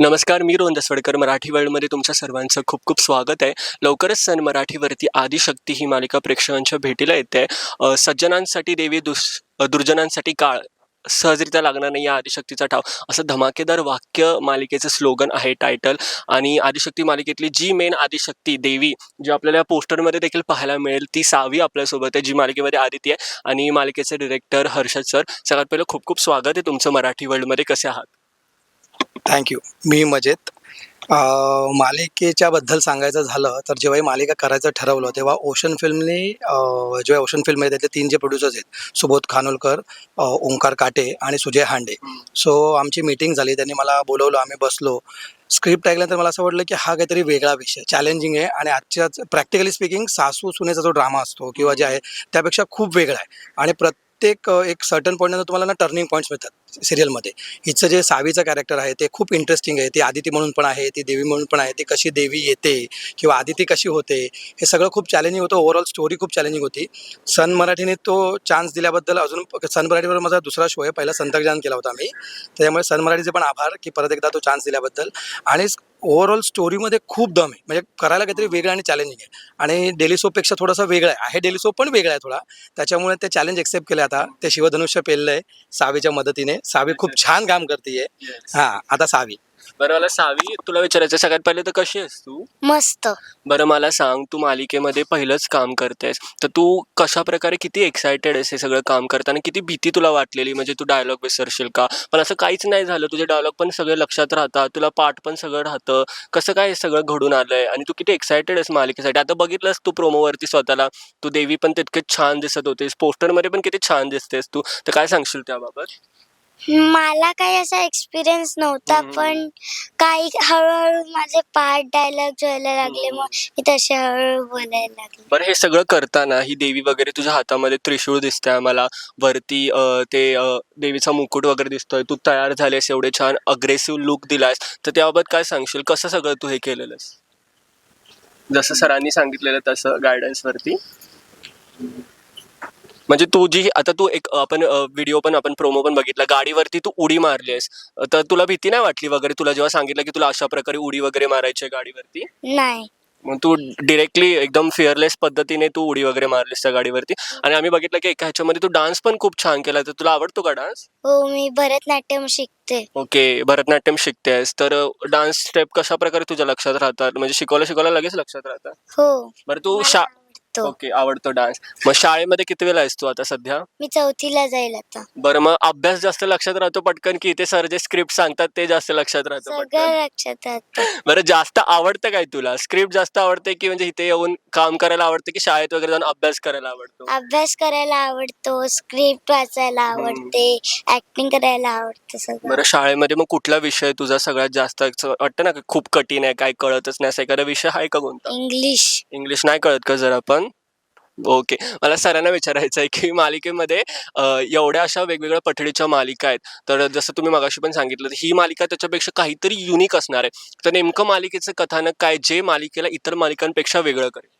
नमस्कार मी रोहन दसवडकर. मराठी वर्ल्डमध्ये तुमच्या सर्वांचं खूप खूप स्वागत आहे. लवकरच सन मराठीवरती आदिशक्ती ही मालिका प्रेक्षकांच्या भेटीला येते. सज्जनांसाठी देवी दुस दुर्जनांसाठी काळ सहजरित्या लागणार नाही या आदिशक्तीचा ठाव. असं धमाकेदार वाक्य मालिकेचं स्लोगन आहे टायटल. आणि आदिशक्ती मालिकेतली जी मेन आदिशक्ती देवी जी आपल्याला पोस्टरमध्ये देखील पाहायला मिळेल ती सावी आपल्यासोबत आहे जी मालिकेमध्ये आदिती आहे. आणि मालिकेचे डिरेक्टर हर्षद सर सगळ्यात पहिलं खूप खूप स्वागत आहे तुमचं मराठी वर्ल्डमध्ये. कसे आहात? थँक्यू मी मजेत. अं, मालिकेच्या बद्दल सांगायचं झालं तर जेव्हा ही मालिका करायचं ठरवलं तेव्हा ओशन फिल्मने जेव्हा ओशन फिल्म आहे त्यातले तीन जे प्रोड्युसर्स आहेत सुबोध खानोलकर ओंकार काटे आणि सुजय हांडे. सो आमची मीटिंग झाली त्यांनी मला बोलवलं आम्ही बसलो. स्क्रिप्ट ऐकल्यानंतर मला असं वाटलं की हा काहीतरी वेगळा विषय चॅलेंजिंग आहे आणि आजच्याच प्रॅक्टिकली स्पीकिंग सासू सुनेचा जो ड्रामा असतो किंवा जे आहे त्यापेक्षा खूप वेगळा आहे. आणि प्रत्येक एक सर्टन पॉईंटनंतर तुम्हाला ना टर्निंग पॉईंट्स मिळतात. सिरियलमध्ये. हिचं जे सावीचं कॅरेक्टर आहे ते खूप इंटरेस्टिंग आहे. ती आदिती म्हणून पण आहे ती देवी म्हणून पण आहे. ती कशी देवी येते किंवा आदिती कशी होते हे सगळं खूप चॅलेंजिंग होतं. ओव्हरऑल स्टोरी खूप चॅलेंजिंग होती. सन मराठीने तो चान्स दिल्याबद्दल अजून सन मराठीवर माझा दुसरा शो आहे. पहिला संतज्ञान केला होता मी त्याच्यामुळे सन मराठीचे पण आभार की परत एकदा तो चान्स दिल्याबद्दल. आणि ओव्हरऑल स्टोरीमध्ये खूप दम आहे. म्हणजे करायला काहीतरी वेगळं आणि चॅलेंजिंग आहे. आणि डेली सोपपेक्षा थोडासा वेगळा आहे. आहे डेली सोप पण वेगळा आहे थोडा. त्याच्यामुळे ते चॅलेंज एक्सेप्ट केलं आता. ते शिवधनुष्य पेललं आहे सावीच्या मदतीने. सावी खूप छान काम करते हां आता सावी. बरं मला सावी तुला विचारायचं सगळ्यात पहिले तर कशी आहेस तू? मस्त. बरं मला सांग तू मालिकेमध्ये पहिलंच काम करतेस तर तू कशा प्रकारे किती एक्सायटेड आहेस हे सगळं काम करताना? किती भीती तुला वाटलेली? म्हणजे तू डायलॉग विसरशील का? पण असं काहीच नाही झालं तुझे डायलॉग पण सगळे लक्षात राहतात तुला पाठ पण सगळं राहतं. कसं काय हे सगळं घडून आलंय? आणि तू किती एक्सायटेड आहेस मालिकेसाठी? आता बघितलंस तू प्रोमोवरती स्वतःला. तू देवी पण तितकेच छान दिसत होतीस पोस्टरमध्ये पण किती छान दिसतेस तू. तर काय सांगशील त्याबाबत? मला काही असा एक्सपिरियन्स नव्हता हम्म. पण काही हळूहळू माझे पाठ डायलॉग व्हायला लागले. मग मी तसे हळूहळू बोलायला लागले. बरं हे सगळं करताना ही देवी वगैरे तुझ्या हातामध्ये त्रिशूळ दिसतंय आम्हाला. वरती अं, ते अं, देवीचा मुकुट वगैरे दिसतोय. तू तयार झालेस एवढे छान अग्रेसिव्ह लुक दिलायस. तर त्याबाबत काय सांगशील? कसं सगळं तू हे केलेलंस? जसं सरांनी सांगितलेलं तसं गायडन्स वरती. म्हणजे तू जी आता तू एक आपण व्हिडिओ पण आपण प्रोमो पण बघितला. गाडीवरती तू उडी मारलीस तर तुला भीती नाही वाटली वगैरे? तुला जेव्हा सांगितलं की तुला अशा प्रकारे उडी वगैरे मारायची गाडीवरती? नाही. मग तू डिरेक्टली एकदम फिअरलेस पद्धतीने तू उडी वगैरे मारलीस त्या गाडीवरती. आणि आम्ही बघितलं की एका ह्याच्यामध्ये तू डान्स पण खूप छान केला. तर तुला आवडतो का डान्स? हो मी भरतनाट्यम शिकते. ओके भरतनाट्यम शिकतेस तर डान्स स्टेप कशा प्रकारे तुझ्या लक्षात राहतात? म्हणजे शिकवल्या शिकवल्या लगेच लक्षात राहतात? हो. बरं तू शा आवडतो. ओके आवडतो डान्स मग शाळेमध्ये किती वेळा आहेस तू आता सध्या? मी चौथीला जाईल आता. बरं मग अभ्यास जास्त लक्षात राहतो पटकन की ते सर जे स्क्रिप्ट सांगतात ते जास्त लक्षात राहतं पटकन? सगळं लक्षात राहतं. बरं जास्त आवडतं काय तुला? स्क्रिप्ट जास्त आवडते की म्हणजे इथे येऊन काम करायला आवडते की शाळेत वगैरे जाऊन अभ्यास करायला आवडतो? अभ्यास करायला आवडतो स्क्रिप्ट वाचायला आवडते ऍक्टिंग करायला आवडतं सगळं. बरं शाळेमध्ये मग कुठला विषय तुझा सगळ्यात जास्त असं वाटतं ना की खूप कठीण आहे काय कळतच नाही असं एखादा विषय आहे का कोणता? इंग्लिश इंग्लिश नाही कळत का जरा पण? ओके. मला सरांना विचारायचं आहे की मालिकेमध्ये एवढ्या अशा वेगवेगळ्या पठडीच्या मालिका आहेत. तर जसं तुम्ही मगाशी पण सांगितलं तर ही मालिका त्याच्यापेक्षा काहीतरी युनिक असणार आहे. तर नेमकं मालिकेचं कथानक काय जे मालिकेला इतर मालिकांपेक्षा वेगळं करेल?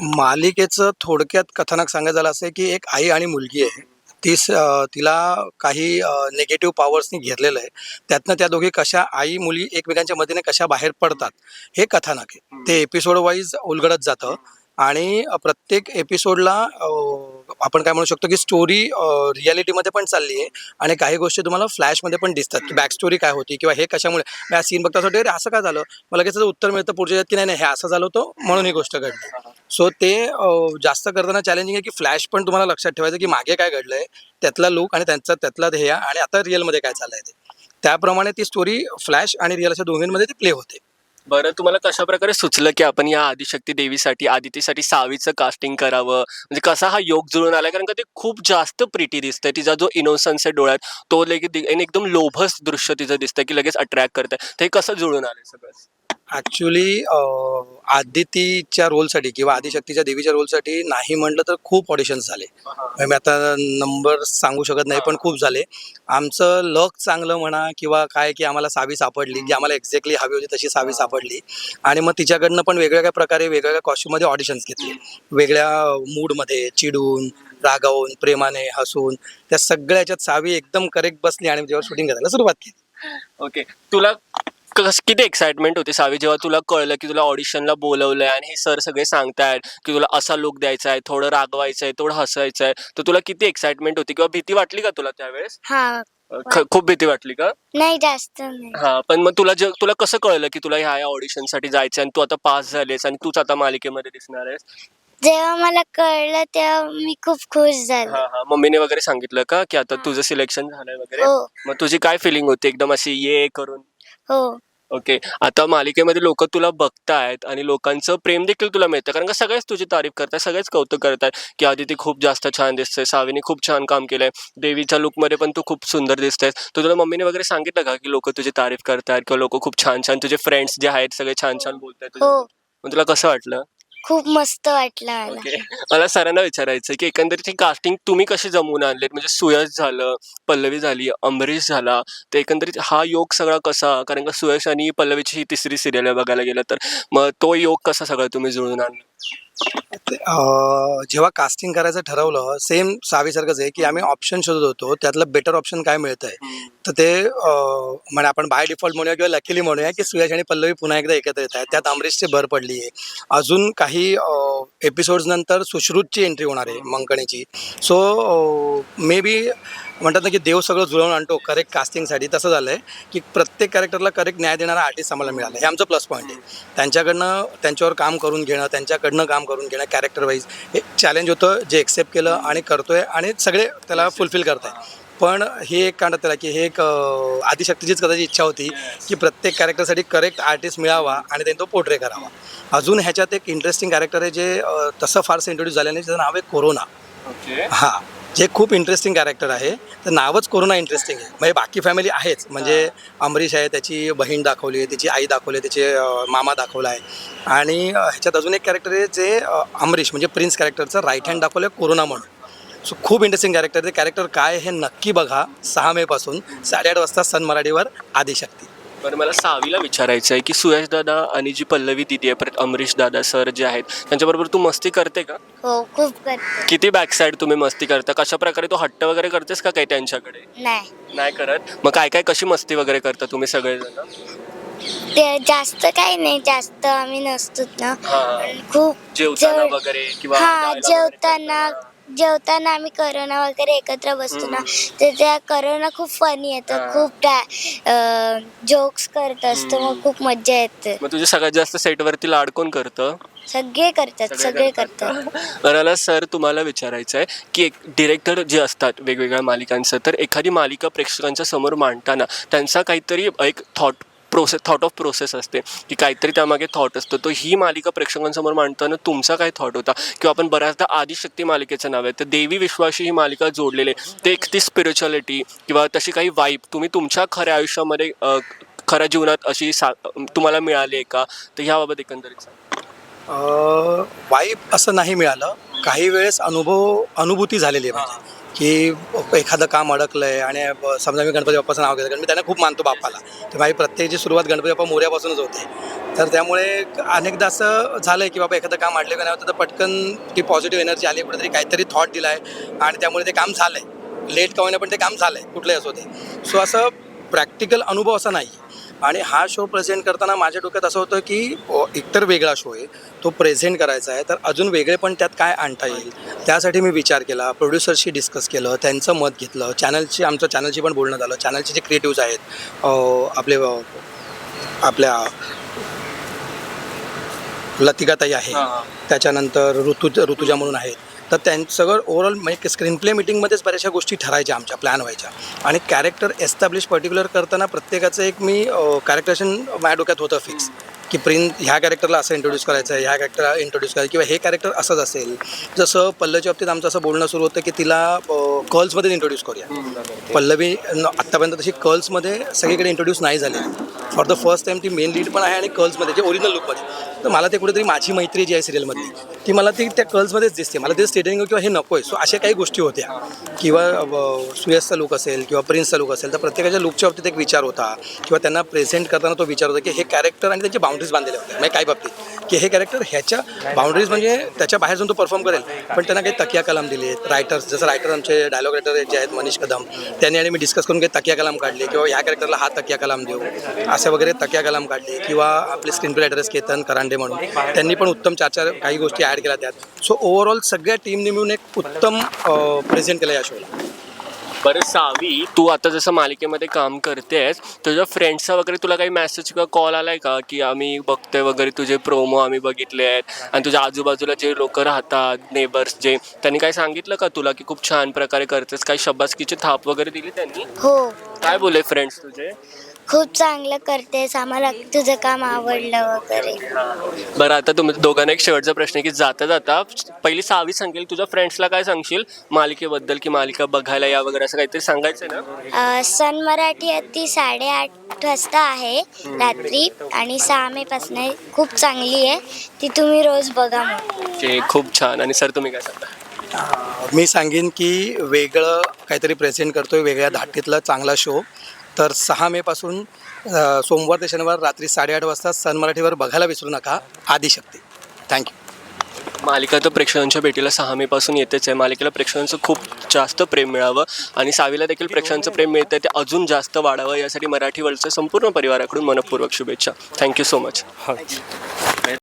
मालिकेचं थोडक्यात कथानक सांगायचं झालं असं आहे की एक आई आणि मुलगी आहे. ती स- अं, तिला काही निगेटिव्ह पॉवर्सनी घेरलेलं आहे. त्यातनं त्या दोघी कशा आई मुली एकमेकांच्या मदतीने कशा बाहेर पडतात हे कथानक आहे. ते एपिसोड वाईज उलगडत जातं. आणि प्रत्येक एपिसोडला आपण काय म्हणू शकतो की स्टोरी रियालिटीमध्ये पण चालली आहे आणि काही गोष्टी तुम्हाला फ्लॅशमध्ये पण दिसतात. की बॅक स्टोरी काय होती किंवा हे कशामुळे? मी हा सीन बघता असं वाटतं, अरे असं काय झालं? मला लगेच उत्तर मिळतं पुढच्या की नाही नाही हे असं झालं होतं म्हणून ही गोष्ट घडली. सो ते जास्त करताना चॅलेंजिंग आहे की फ्लॅश पण तुम्हाला लक्षात ठेवायचं की मागे काय घडलंय त्यातला लुक आणि त्यांचा त्यातला ध्येय आणि आता रिअलमध्ये काय चाललंय ते. त्याप्रमाणे ती स्टोरी फ्लॅश आणि रिअल अशा दोघींमध्ये ती प्ले होते. बरं तुम्हाला कशा प्रकारे सुचलं की आपण या आदिशक्ती देवीसाठी आदितीसाठी सावीचं कास्टिंग करावं? म्हणजे कसा हा योग जुळून आलाय? कारण का ते खूप जास्त प्रिटी दिसतंय. तिचा जो इनोसन्स आहे डोळ्यात तो लगेच एकदम लोभस दृश्य तिचं दिसतंय की लगेच अट्रॅक्ट करतंय. ते कसं जुळून आलं सगळं? ॲक्च्युली आदितीच्या रोलसाठी किंवा आदिशक्तीच्या देवीच्या रोलसाठी नाही म्हटलं तर खूप ऑडिशन्स झाले. म्हणजे मी आता नंबर सांगू शकत नाही पण खूप झाले. आमचं लक चांगलं म्हणा किंवा काय की आम्हाला सावी सापडली जी आम्हाला एक्झॅक्टली हवी होती तशी सावी सापडली. आणि मग तिच्याकडनं पण वेगवेगळ्या प्रकारे वेगवेगळ्या कॉस्ट्यूममध्ये ऑडिशन्स घेतले. वेगळ्या मूडमध्ये चिडून रागावून प्रेमाने हसून त्या सगळ्याच्यात सावी एकदम करेक्ट बसली आणि जेव्हा शूटिंग करायला सुरुवात केली. ओके तुला कस किती एक्साइटमेंट होती सावी जेव्हा तुला कळलं की तुला ऑडिशनला बोलवलंय आणि हे सर सगळे सांगतायत की तुला असा लुक द्यायचा आहे थोडं रागवायचं आहे थोडं हसायचं आहे तर तुला किती एक्साइटमेंट होती किंवा भीती वाटली का तुला त्यावेळेस? हा. ख- खूप भीती वाटली का? नाही जास्त नाही. हा पण मग तुला जे तुला कसं कळलं की तुला ह्या ऑडिशनसाठी जायचं आणि तू आता पास झालेस आणि तूच आता मालिकेमध्ये दिसणार आहेस? जेव्हा मला कळलं तेव्हा मी खूप खुश झाले. हा हा. मम्मीने वगैरे सांगितलं का की आता तुझं सिलेक्शन झालंय वगैरे? हो. मग तुझी काय फिलिंग होती? एकदम अशी ये करून? हो. ओके. आता मालिकेमध्ये लोक तुला बघतायत आणि लोकांचं प्रेम देखील तुला मिळतं कारण का सगळेच तुझी तारीफ करतात सगळेच कौतुक करतात की आदिती खूप जास्त छान दिसते सावीने खूप छान काम केलंय देवीच्या लुकमध्ये पण तू खूप सुंदर दिसतेस तर तुला मम्मीने वगैरे सांगितलं का की लोक तुझी तारीफ करतात किंवा लोक खूप छान छान तुझे फ्रेंड्स जे आहेत सगळे छान छान बोलतात हो. मग तुला कसं वाटलं? खूप मस्त वाटलं मला. ओके. मला सरांना विचारायचं की एकंदरीत ही कास्टिंग तुम्ही कशी जमवून आणलीत? म्हणजे सुयश झालं पल्लवी झाली अंबरीश झाला. तर एकंदरीत हा योग सगळा कसा? कारण का सुयश आणि पल्लवीची ही तिसरी सिरियल आहे बघायला गेलं तर. मग तो योग कसा सगळा तुम्ही जुळून आणला? जेव्हा कास्टिंग करायचं ठरवलं सेम सावीसारखंच आहे की आम्ही ऑप्शन शोधत होतो त्यातलं बेटर ऑप्शन काय मिळत आहे तर ते म्हणजे आपण बाय डिफॉल्ट म्हणूया किंवा लकीली म्हणूया की सुयश आणि पल्लवी पुन्हा एकदा एकत्र येत आहेत. त्यात अमरीशची भर पडली आहे. अजून काही एपिसोड्स नंतर सुश्रुतची एंट्री होणार आहे मंकणीची. सो मे बी म्हणतात ना की देव सगळं जुळवून आणतो करेक्ट कास्टिंगसाठी तसं झालं आहे की प्रत्येक कॅरेक्टरला करेक्ट न्याय देणारा आर्टिस्ट आम्हाला मिळाला. हे आमचं प्लस पॉईंट आहे. त्यांच्याकडनं त्यांच्यावर काम करून घेणं त्यांच्याकडनं काम करून घेणं कॅरेक्टर वाईज हे चॅलेंज होतं जे एक्सेप्ट केलं आणि करतोय आणि सगळे त्याला फुलफिल करत आहे पण हे एक कांड त्याला की हे एक आदिशक्तीचीच कदाचित इच्छा होती की प्रत्येक कॅरेक्टरसाठी करेक्ट आर्टिस्ट मिळावा आणि त्यांनी तो पोर्ट्रे करावा. अजून ह्याच्यात एक इंटरेस्टिंग कॅरेक्टर आहे जे तसं फारसं इंट्रोड्यूस झालं नाही त्याचं नाव आहे कोरोना. हां. जे खूप इंटरेस्टिंग कॅरेक्टर आहे तर नावच कोरोना इंटरेस्टिंग आहे. म्हणजे बाकी फॅमिली आहेच. म्हणजे अमरीश आहे त्याची बहीण दाखवली आहे त्याची आई दाखवली आहे त्याचे मामा दाखवला आहे. आणि ह्याच्यात अजून एक कॅरेक्टर आहे जे अमरीश म्हणजे प्रिन्स कॅरेक्टरचं राईट हँड दाखवलं आहे कोरोना म्हणून. सो खूप इंटरेस्टिंग कॅरेक्टर ते कॅरेक्टर काय हे नक्की बघा. सहा मेपासून साडेआठ वाजता सन मराठीवर आदिशक्ती. बरं मला सावीला विचारायचं आहे की सुयश दादा आणि जी पल्लवी दिदी आहे परत अमरीश दादा सर जे आहेत त्यांच्याबरोबर तू मस्ती करते का? हो खूप करते. किती बॅक साईड तुम्ही मस्ती करता? कशा प्रकारे तू हट्ट वगैरे करतेस का काही त्यांच्याकडे? नाही. नाही करत. मग काय काय कशी मस्ती वगैरे करता तुम्ही सगळेजण? ते जास्त काही नाही जास्त आम्ही नसतो ना. हा. पण खूप जेवताना जेव- वगैरे किंवा हा गायला वगैरे जेवताना जेवताना आम्ही करोना वगैरे एकत्र बसतो ना तर त्या करोना खूप फनी. येतं खूप जोक्स करत असतो मग खूप मज्जा येते. मग तुझे सगळ्यात जास्त सेटवरती लाड कोण करतं? सगळे करतात सगळे करतात. सर तुम्हाला विचारायचं आहे की एक डिरेक्टर जे असतात वेगवेगळ्या मालिकांचं तर एखादी मालिका प्रेक्षकांच्या समोर मांडताना त्यांचा काहीतरी एक thought process thought of process असते. की काहीतरी त्यामागे थॉट असतो. तो ही मालिका प्रेक्षकांसमोर मांडताना तुमचा काय थॉट होता? किंवा आपण बऱ्याचदा आदिशक्ती मालिकेचं नाव आहे. तर देवी विश्वाशी ही मालिका जोडलेली आहे. ते एक ती स्पिरिच्युअलिटी किंवा तशी काही वाईब तुम्ही तुमच्या खऱ्या आयुष्यामध्ये खऱ्या जीवनात अशी सा तुम्हाला मिळाली आहे का? तर ह्याबाबत एकंदरीत वाईब असं नाही मिळालं. काही वेळेस अनुभव अनुभूती झालेली आहे की एखादं काम अडकलं आहे आणि समजा मी गणपती बाप्पाचं नाव घेतलं कारण मी त्यांना खूप मानतो बाप्पाला. तर माझी प्रत्येकची सुरुवात गणपती बाप्पा मोऱ्यापासूनच होते. तर त्यामुळे अनेकदा असं झालं आहे की बाबा एखादं काम अडलं का नाही होतं तर पटकन ती पॉझिटिव्ह एनर्जी आली कुठेतरी काहीतरी थॉट दिला आहे आणि त्यामुळे ते काम झालं आहे लेट का होईना पण ते काम झालं आहे कुठलंही असो ते सो असं प्रॅक्टिकल अनुभव असा नाही आणि हा शो प्रेझेंट करताना माझ्या डोक्यात असं होतं की एकतर वेगळा शो आहे तो प्रेझेंट करायचा आहे तर अजून वेगळे पण त्यात काय आणता येईल? त्यासाठी मी विचार केला प्रोड्युसरशी डिस्कस केलं त्यांचं मत घेतलं चॅनलची आमचं चॅनलशी पण बोलणं झालं. चॅनलचे जे क्रिएटिव्ज आहेत आपले आपल्या लतिकाताई आहे त्याच्यानंतर ऋतू ऋतुजा म्हणून आहेत. तर त्यांचं सगळं ओव्हरऑल म्हणजे स्क्रीन प्ले मिटिंगमध्येच बऱ्याचशा गोष्टी ठरायच्या आमच्या प्लॅन व्हायच्या. आणि कॅरेक्टर एस्टॅब्लिश पर्टिक्युलर करताना प्रत्येकाचं एक मी कॅरेक्टरेशन माझ्या डोक्यात होतं फिक्स की प्रिन ह्या कॅरेक्टरला असं इंट्रोड्यूस करायचं आहे ह्या कॅरेक्टरला इंट्रोड्यूस करायचं किंवा हे कॅरेक्टर असंच असेल. जसं पल्लवीच्या बाबतीत आमचं असं बोलणं सुरू होतं की तिला कर्ल्समध्ये इंट्रोड्यूस करूया. पल्लवी आत्तापर्यंत तशी कर्ल्समध्ये सगळीकडे इंट्रोड्यूस नाही झाली. फॉर द फर्स्ट टाइम ती मेन लीड पण आहे आणि कर्ल्समध्ये जे ओरिजिनल लुकमध्ये तर मला ते कुठेतरी माझी मैत्री जी आहे सिरियलमधली ती मला ती त्या कर्ल्समध्येच दिसते. मला ते स्टेटिंग किंवा हे नको आहे सो अशा काही गोष्टी होत्या. किंवा सुयसचा लुक असेल किंवा प्रिन्सचा लुक असेल तर प्रत्येकाच्या लुकच्या बाबतीत एक विचार होता. किंवा त्यांना प्रेझेंट करताना तो विचार होता की हे कॅरेक्टर आणि त्यांची बाउंड्रीज बांधलेल्या होत्या म्हणजे काय बाबतीत? की हे कॅरेक्टर ह्याच्या बाउंड्रीज म्हणजे त्याच्या बाहेर जाऊन तो परफॉर्म करेल. पण त्यांना काही तकिया कलाम दिले आहेत. रायटर्स जसं रायटर आमचे डायलॉग रायटर जे आहेत मनीष कदम त्यांनी आणि मी डिस्कस करून काही तकिया कलाम काढले किंवा ह्या कॅरेक्टरला हा तकिया कलाम देऊ असे वगैरे तकिया कलाम काढले किंवा आपले screen play writers Ketan Karande म्हणून. त्यांनी पण उत्तम चार चार काही गोष्टी ॲड केल्या त्यात. सो ओव्हरऑल सगळ्या टीमने मिळून एक उत्तम प्रेझेंट केलं या शोला बरं सावी तू आता जसं मालिकेमध्ये काम करतेस तुझ्या फ्रेंड्सचा वगैरे तुला काही मेसेज किंवा कॉल आलाय का? की आम्ही बघतोय वगैरे तुझे प्रोमो आम्ही बघितले आहेत. आणि तुझ्या आजूबाजूला जे लोक राहतात नेबर्स जे त्यांनी काही सांगितलं का तुला की खूप छान प्रकारे करतेस? काही शब्बासकीची थाप वगैरे दिली त्यांनी? हो. काय बोलले फ्रेंड्स तुझे? खूप चांगलं करतेस आम्हाला तुझं काम आवडलं वगैरे. बरं आता तुम्ही दोघांना एक शेवटचा प्रश्न आहे की जाता जाता पहिली सावी सांगेल तुझ्या फ्रेंड्सला काय सांगशील? मालिकेबद्दल की मालिका बघायला या वगैरे असं काहीतरी सांगायचं ना? अ, सन मराठी अति साडेआठ वाजता आहे रात्री आणि सहा मे पासून खूप चांगली आहे ती तुम्ही रोज बघा मग जे खूप छान. आणि सर तुम्ही काय सांगता? मी सांगेन की वेगळं काहीतरी प्रेझेंट करतोय वेगळ्या धाटीतला चांगला शो तर सहा मेपासून सोमवार ते शनिवार रात्री साडेआठ वाजता सन मराठीवर बघायला विसरू नका. आदिशक्ती थँक्यू मालिका तर प्रेक्षकांच्या भेटीला सहा मे पासून येतेच आहे. मालिकेला प्रेक्षकांचं खूप जास्त प्रेम मिळावं आणि सावीला देखील प्रेक्षकांचं प्रेम मिळतं ते अजून जास्त वाढावं यासाठी मराठी वर्ल्डच्या संपूर्ण परिवाराकडून मनपूर्वक शुभेच्छा. Thank you so much